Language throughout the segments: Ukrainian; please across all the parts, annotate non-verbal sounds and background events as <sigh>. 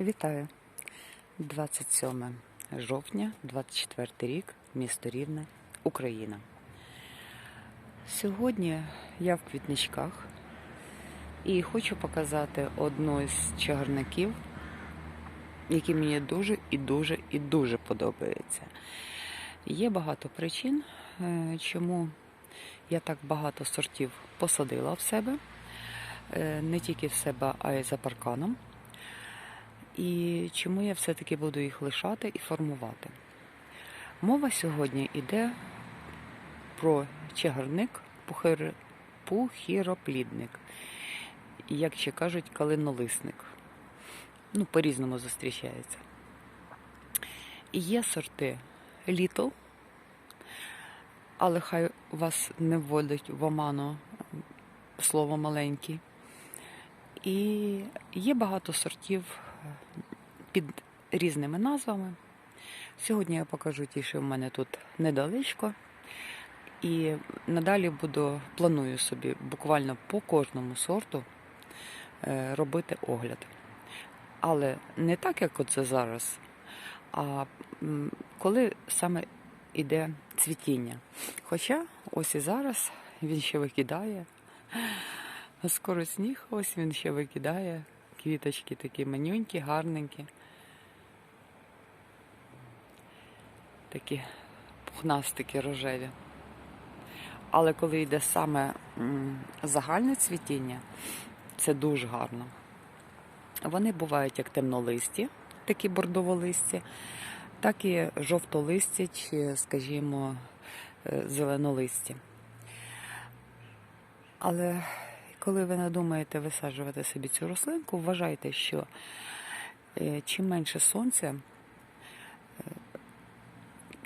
Вітаю! 27 жовтня, 24 рік, місто Рівне, Україна. Сьогодні я в квітничках і хочу показати одну з чагарників, які мені дуже і дуже і дуже подобаються. Є багато причин, е, чому я так багато сортів посадила в себе, Е, не тільки в себе, а й за парканом. І чому я все-таки буду їх лишати і формувати? Мова сьогодні йде про чагарник, пухіроплідник, як ще кажуть, калинолисник. Ну, по-різному зустрічається. І є сорти Little, але хай вас не вводить в оману слово маленький. І є багато сортів під різними назвами. Сьогодні я покажу ті, що в мене тут недалечко. І надалі буду, планую собі буквально по кожному сорту е, робити огляд. Але не так, як оце зараз, а коли саме йде цвітіння. Хоча ось і зараз він ще викидає. Скоро сніг, ось він ще викидає. Квіточки такі манюнькі, гарненькі. Такі пухнастики рожеві. Але коли йде саме загальне цвітіння, це дуже гарно. Вони бувають як темнолисті, такі бордоволисті, так і жовтолисті чи, скажімо, е, зеленолисті. Але коли ви надумаєте висаджувати собі цю рослинку, вважайте, що е, чим менше сонця, е,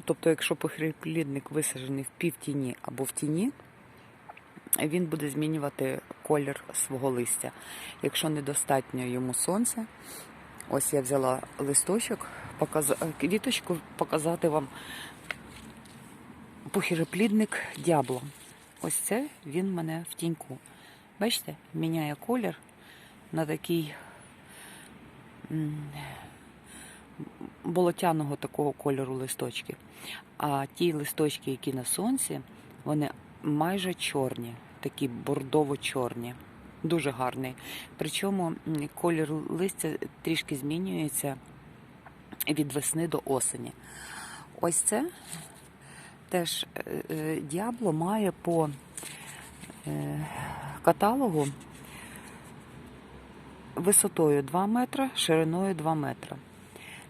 тобто, якщо похриплідник висаджений в півтіні або в тіні, він буде змінювати колір свого листя. Якщо недостатньо йому сонця, ось я взяла листочок, показ... квіточку показати вам похироплідник дябло. Ось це він мене в тіньку. Бачите, міняє колір на такий болотяного такого кольору листочки. А ті листочки, які на сонці, вони майже чорні, такі бордово-чорні. Дуже гарний. Причому колір листя трішки змінюється від весни до осені. Ось це теж е, е, діабло має по е, каталогу висотою 2 метри, шириною 2 метри.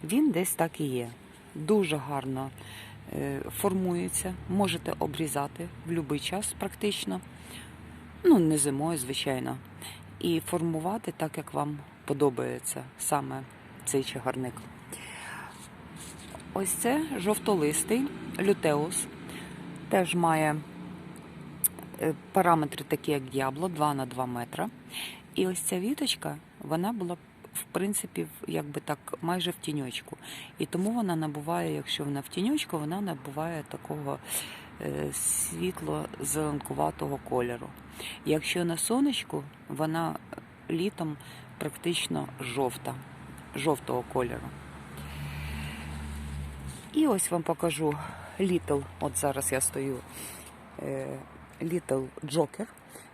Він десь так і є. Дуже гарно е, формується, можете обрізати в будь-який час практично. Ну, не зимою, звичайно. І формувати так, як вам подобається саме цей чагарник. Ось це жовтолистий лютеус. Теж має параметри такі, як діабло, 2 на 2 метра. І ось ця віточка, вона була, в принципі, якби так, майже в тіньочку. І тому вона набуває, якщо вона в тіньочку, вона набуває такого е, світло-зеленкуватого кольору. Якщо на сонечку, вона літом практично жовта, жовтого кольору. І ось вам покажу Little, от зараз я стою, е, Little Joker.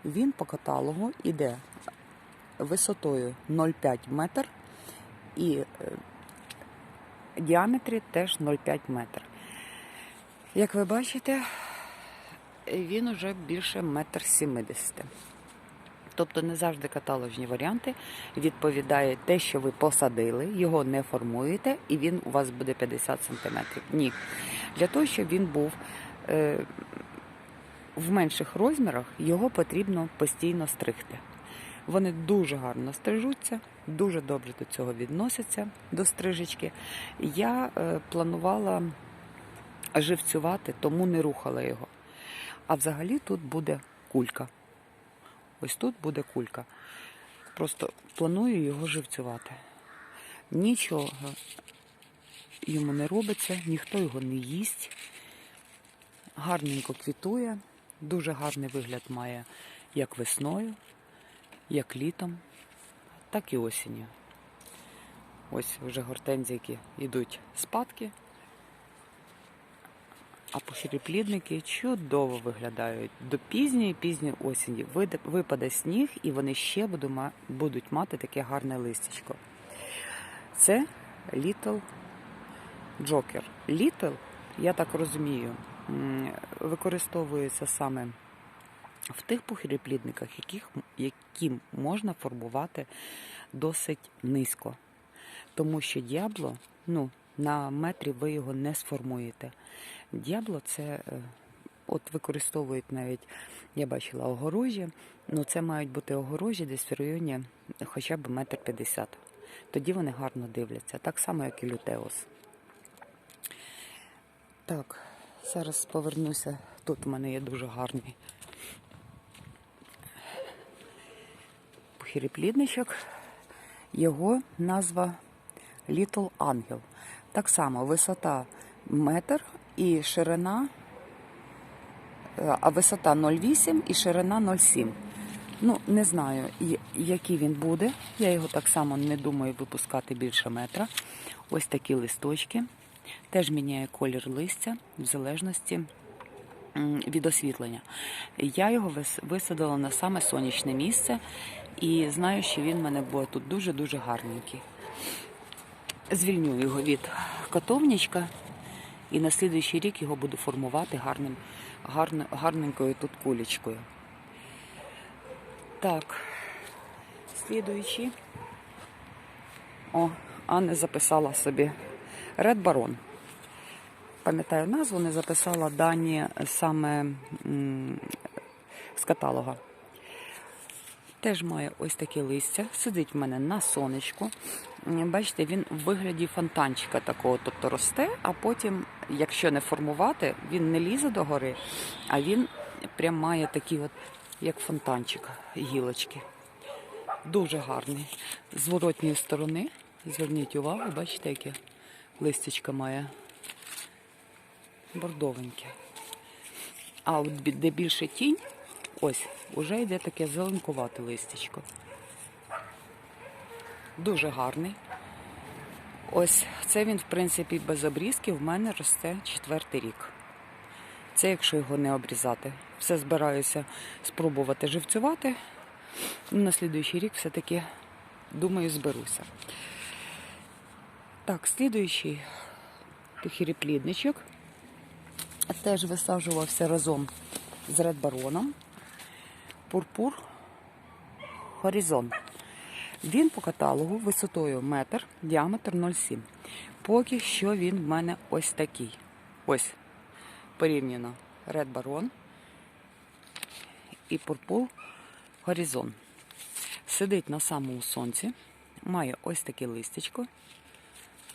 Він по каталогу іде висотою 0,5 метр і е, діаметрі теж 0,5 метр. Як ви бачите, він уже більше метр сімдесят. Тобто не завжди каталожні варіанти відповідає те, що ви посадили, його не формуєте, і він у вас буде 50 см. Ні. Для того, щоб він був е, в менших розмірах, його потрібно постійно стригти. Вони дуже гарно стрижуться, дуже добре до цього відносяться, до стрижечки. Я е, планувала живцювати, тому не рухала його. А взагалі тут буде кулька. Ось тут буде кулька. Просто планую його живцювати. Нічого йому не робиться, ніхто його не їсть. Гарненько квітує, дуже гарний вигляд має як весною, як літом, так і осінню. Ось вже гортензійки йдуть спадки. А похиліплідники чудово виглядають. До пізньої пізньої осені випаде сніг, і вони ще будуть мати таке гарне листячко. Це Little Joker. Little, я так розумію, використовується саме в тих похиліплідниках, які можна формувати досить низько. Тому що діабло, ну, на метрі ви його не сформуєте. Діабло це е, от використовують навіть, я бачила огорожі, ну це мають бути огорожі десь в районі хоча б метр п'ятдесят. Тоді вони гарно дивляться, так само, як і лютеус. Так, зараз повернуся. Тут у мене є дуже гарний похиріплідничок. Його назва Little Angel. Так само висота метр і ширина, е, а висота 0,8 і ширина 0,7. Ну, не знаю, який він буде. Я його так само не думаю випускати більше метра. Ось такі листочки. Теж міняє колір листя в залежності від освітлення. Я його висадила на саме сонячне місце і знаю, що він в мене буде тут дуже-дуже гарненький. Звільню його від котовничка і на слідуючий рік його буду формувати гарним, гарно, гарненькою тут кулечкою. Так, слідуючий. О, Анна записала собі Ред Барон. Пам'ятаю назву, не записала дані саме з каталога. Теж має ось таке листя. Сидить в мене на сонечку. Бачите, він в вигляді фонтанчика такого, тобто росте, а потім, якщо не формувати, він не лізе до гори, а він прям має такі, от, як фонтанчик, гілочки. Дуже гарний. З зворотньої сторони, зверніть увагу, бачите, яке листячко має. Бордовеньке. А от де більше тінь, ось, уже йде таке зеленкувате листячко. Дуже гарний. Ось це він, в принципі, без обрізки в мене росте четвертий рік. Це якщо його не обрізати. Все збираюся спробувати живцювати. Ну, На слідуючий рік все-таки, думаю, зберуся. Так, слідуючий похіріплідничок. Теж висаджувався разом з редбароном. Пурпур Хорізон. Він по каталогу висотою метр, діаметр 0,7. Поки що він в мене ось такий. Ось порівняно Ред Барон і Пурпур Горизон. Сидить на самому сонці, має ось таке листячко.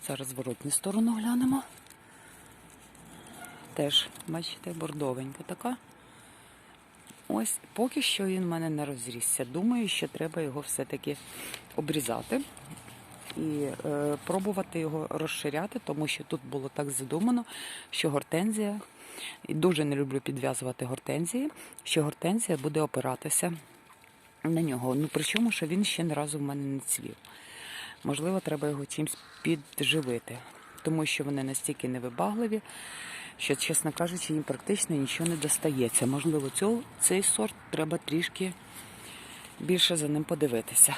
Зараз зворотню сторону глянемо. Теж, бачите, бордовенька така. Ось, поки що він в мене не розрісся. Думаю, що треба його все-таки обрізати і е, пробувати його розширяти, тому що тут було так задумано, що гортензія, і дуже не люблю підв'язувати гортензії, що гортензія буде опиратися на нього. Ну причому, що він ще ні разу в мене не цвів. Можливо, треба його чимось підживити, тому що вони настільки невибагливі, що, чесно кажучи, їм практично нічого не достається. Можливо, цього, цей сорт треба трішки більше за ним подивитися.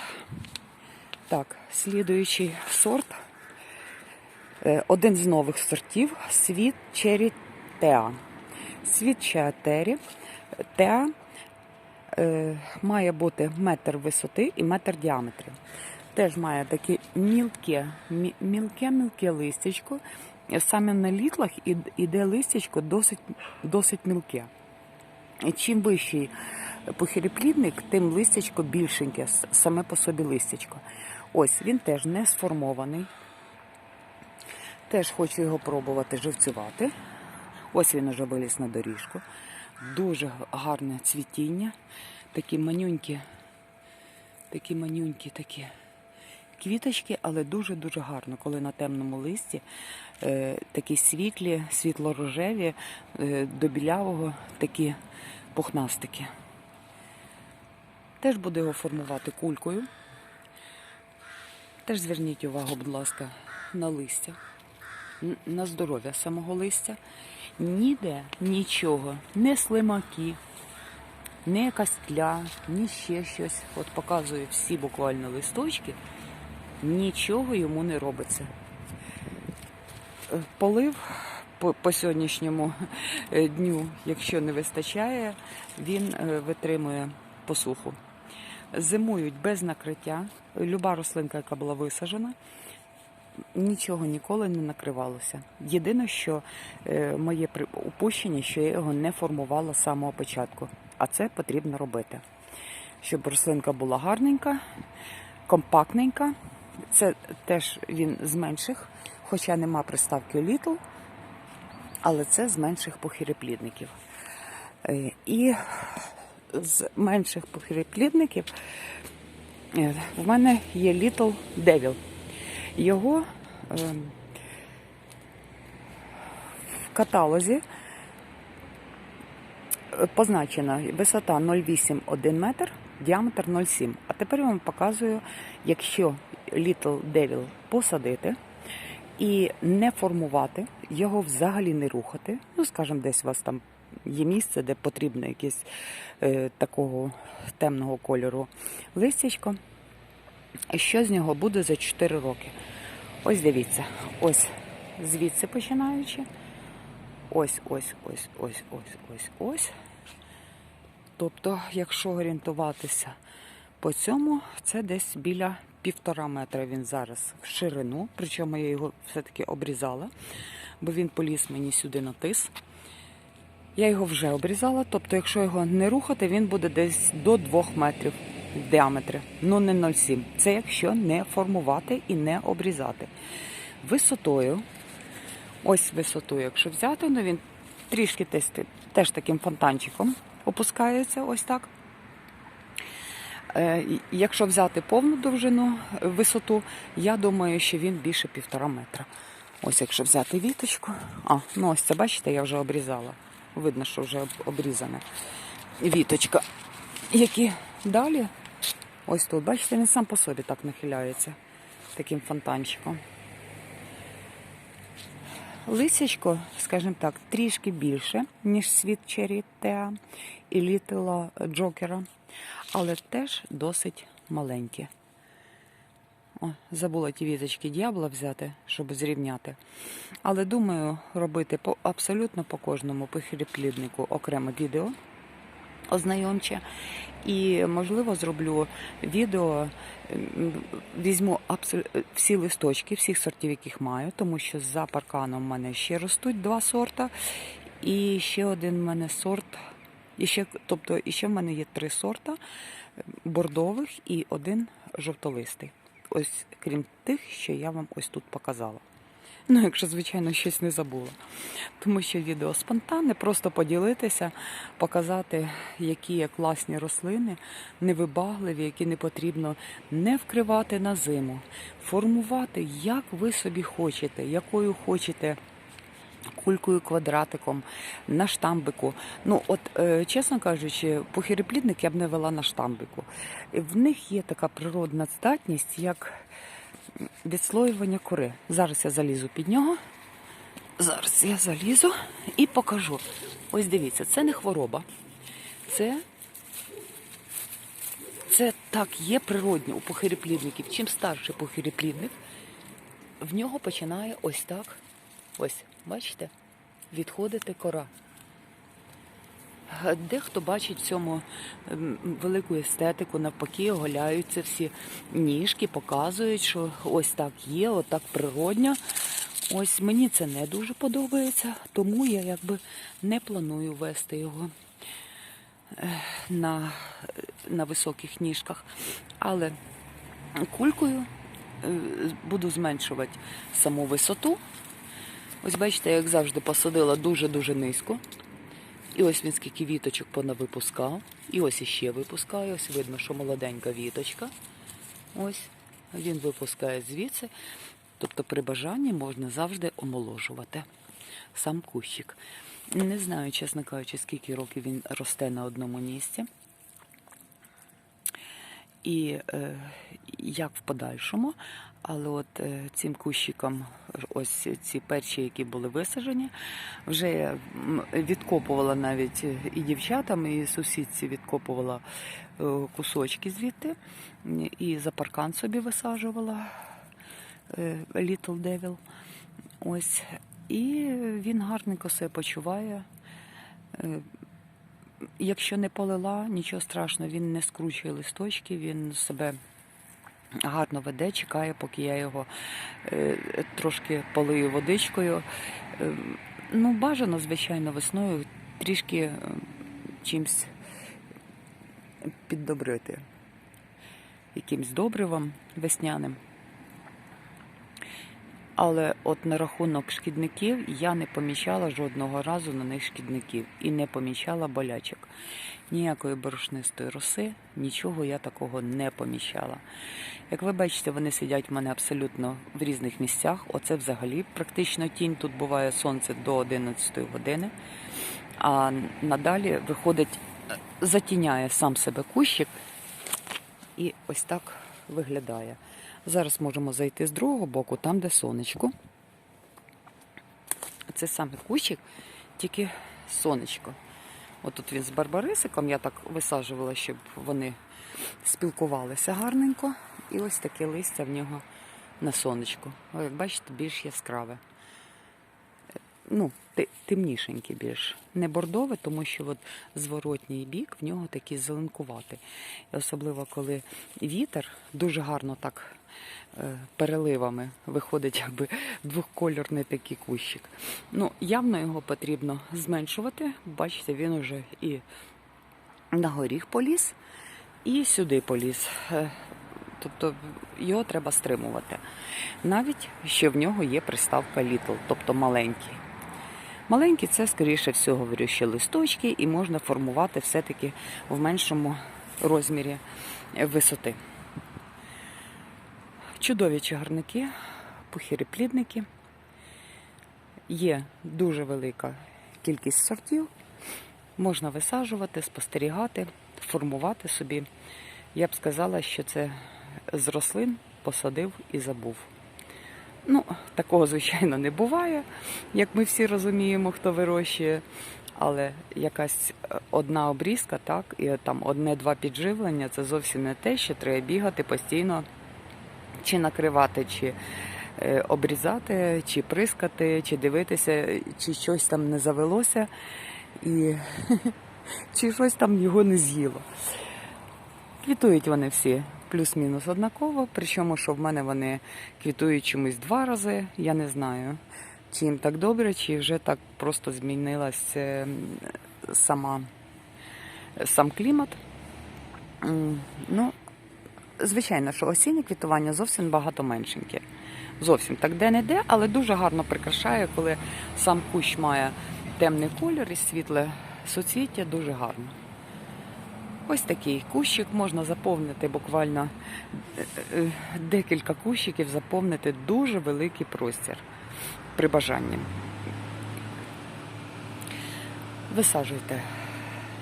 Так, слідуючий сорт. Е, Один з нових сортів світ Черрі Теа. Світ Чеатері Теа е, має бути метр висоти і метр діаметрів. Теж має таке мілке, мілке-мілке листячко. Саме на літлах іде листячко досить, досить мілке. Чим вищий похиліплідник, тим листячко більшеньке, саме по собі листячко. Ось він теж не сформований. Теж хочу його пробувати живцювати. Ось він уже виліз на доріжку. Дуже гарне цвітіння. Такі манюнькі, такі манюнькі такі квіточки, але дуже-дуже гарно, коли на темному листі е, такі світлі, світло-рожеві, е, до білявого такі пухнастики. Теж буду його формувати кулькою. Теж зверніть увагу, будь ласка, на листя, на здоров'я самого листя. Ніде нічого, не слимаки, не якась тля, ні ще щось. От показую всі буквально листочки, нічого йому не робиться. Е, Полив по, по сьогоднішньому е, дню, якщо не вистачає, він е, витримує посуху. Зимують без накриття. Люба рослинка, яка була висаджена, нічого ніколи не накривалося. Єдине, що моє упущення, що я його не формувала з самого початку. А це потрібно робити. Щоб рослинка була гарненька, компактненька. Це теж він з менших, хоча нема приставки Little, але це з менших похироплідників. Е, І з менших похироплідників е, в мене є Little Devil. Його е, в каталозі е, позначена висота 0,8-1 метр, діаметр 0,7. Тепер я вам показую, якщо Little Devil посадити і не формувати, його взагалі не рухати. Ну, скажімо, десь у вас там є місце, де потрібно якесь е, такого темного кольору листячко. Що з нього буде за 4 роки? Ось дивіться, ось звідси починаючи. Ось, ось, ось, ось, ось, ось, ось. Тобто, якщо орієнтуватися по цьому, це десь біля півтора метра він зараз в ширину. Причому я його все-таки обрізала, бо він поліз мені сюди на тис. Я його вже обрізала, тобто, якщо його не рухати, він буде десь до 2 метрів в діаметрі. Ну не 0,7. Це якщо не формувати і не обрізати. Висотою, ось висотою, якщо взяти, ну він трішки теж, теж таким фонтанчиком опускається, ось так. Е, Якщо взяти повну довжину е, висоту, я думаю, що він більше півтора метра. Ось якщо взяти віточку. А, ну ось це бачите, я вже обрізала. Видно, що вже об- обрізана віточка. Які далі? Ось тут, бачите, він сам по собі так нахиляється таким фонтанчиком. Лисячко, скажімо так, трішки більше, ніж світ Tea і Літла Джокера, але теж досить маленькі. О, забула ті візочки дьябла взяти, щоб зрівняти. Але думаю, робити по абсолютно по кожному похиліпліднику окреме відео ознайомче. І, можливо, зроблю відео, візьму абсол- всі листочки, всіх сортів, яких маю, тому що за парканом в мене ще ростуть два сорта. І ще один в мене сорт, і ще, тобто, і ще в мене є три сорта е, бордових і один жовтолистий. Ось крім тих, що я вам ось тут показала. Ну, якщо, звичайно, щось не забула. Тому що відео спонтанне, просто поділитися, показати, які є класні рослини, невибагливі, які не потрібно не вкривати на зиму, формувати, як ви собі хочете, якою хочете. Кулькою, квадратиком, на штамбику. Ну, от, е, чесно кажучи, похироплідник я б не вела на штамбику. В них є така природна здатність, як відслоювання кори. Зараз я залізу під нього. Зараз я залізу і покажу. Ось дивіться, це не хвороба. Це, це так є природньо у похироплідників. Чим старший похироплідник, в нього починає ось так, ось, бачите, відходити кора. Е, Дехто бачить в цьому велику естетику, навпаки, оголяються всі ніжки, показують, що ось так є, отак природньо. Ось мені це не дуже подобається, тому я якби не планую вести його е, на, на високих ніжках. Але кулькою е, буду зменшувати саму висоту. Ось бачите, як завжди посадила дуже-дуже низько. І ось він скільки віточок понавипускав. І ось іще випускає. Ось видно, що молоденька віточка. Ось він випускає звідси. Тобто при бажанні можна завжди омоложувати сам кущик. Не знаю, чесно кажучи, скільки років він росте на одному місці. І е, як в подальшому, Але от е, цим кущикам, ось ці перші, які були висаджені, вже відкопувала навіть е, і дівчатам, і сусідці відкопувала е, кусочки звідти, і за паркан собі висаджувала Little Devil. Ось. І він гарненько себе почуває. Якщо не полила, нічого страшного, він не скручує листочки, він себе гарно веде, чекає, поки я його е, трошки полию водичкою. Е, ну, бажано, звичайно, весною трішки е, чимсь піддобрити, якимсь добривом весняним. Але от на рахунок шкідників я не помічала жодного разу на них шкідників і не помічала болячок. Ніякої борошнистої роси, нічого я такого не помічала. Як ви бачите, вони сидять в мене абсолютно в різних місцях. Оце взагалі практично тінь. Тут буває сонце до 11 години. А надалі виходить, затіняє сам себе кущик і ось так виглядає. Зараз можемо зайти з другого боку, там, де сонечко. Це саме кущик, тільки сонечко. Отут він з барбарисиком, я так висаджувала, щоб вони спілкувалися гарненько. І ось таке листя в нього на сонечку. Як бачите, більш яскраве. Ну, темнішеньке більш. Не бордове, тому що от зворотній бік в нього такий зеленкуватий. Особливо, коли вітер дуже гарно так е, переливами виходить, якби двохкольорний такий кущик. Ну, явно його потрібно зменшувати. Бачите, він уже і на горіх поліз, і сюди поліз. Е, Тобто його треба стримувати. Навіть що в нього є приставка little, тобто маленький. Маленькі це, скоріше всього, говорю, ще листочки, і можна формувати все-таки в меншому розмірі висоти. Чудові чагарники, пухіреплідники. Є дуже велика кількість сортів. Можна висаджувати, спостерігати, формувати собі. Я б сказала, що це з рослин посадив і забув. Ну, такого, звичайно, не буває, як ми всі розуміємо, хто вирощує. Але якась е, одна обрізка, так, і там одне-два підживлення це зовсім не те, що треба бігати постійно чи накривати, чи е, обрізати, чи прискати, чи дивитися, чи щось там не завелося, і <laughs> чи щось там його не з'їло. Квітують вони всі плюс-мінус однаково, причому, що в мене вони квітують чомусь два рази, я не знаю, чи їм так добре, чи вже так просто змінилась е, сама, сам клімат. Ну, звичайно, що осіннє квітування зовсім багато меншеньке. Зовсім так де-не-де, але дуже гарно прикрашає, коли сам кущ має темний колір і світле суцвіття, дуже гарно. Ось такий кущик можна заповнити буквально е, е, декілька кущиків, заповнити дуже великий простір при бажанні. Висаджуйте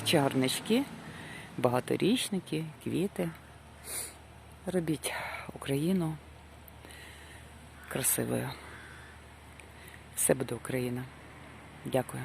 чагарнички, багаторічники, квіти. Робіть Україну красивою. Все буде Україна. Дякую.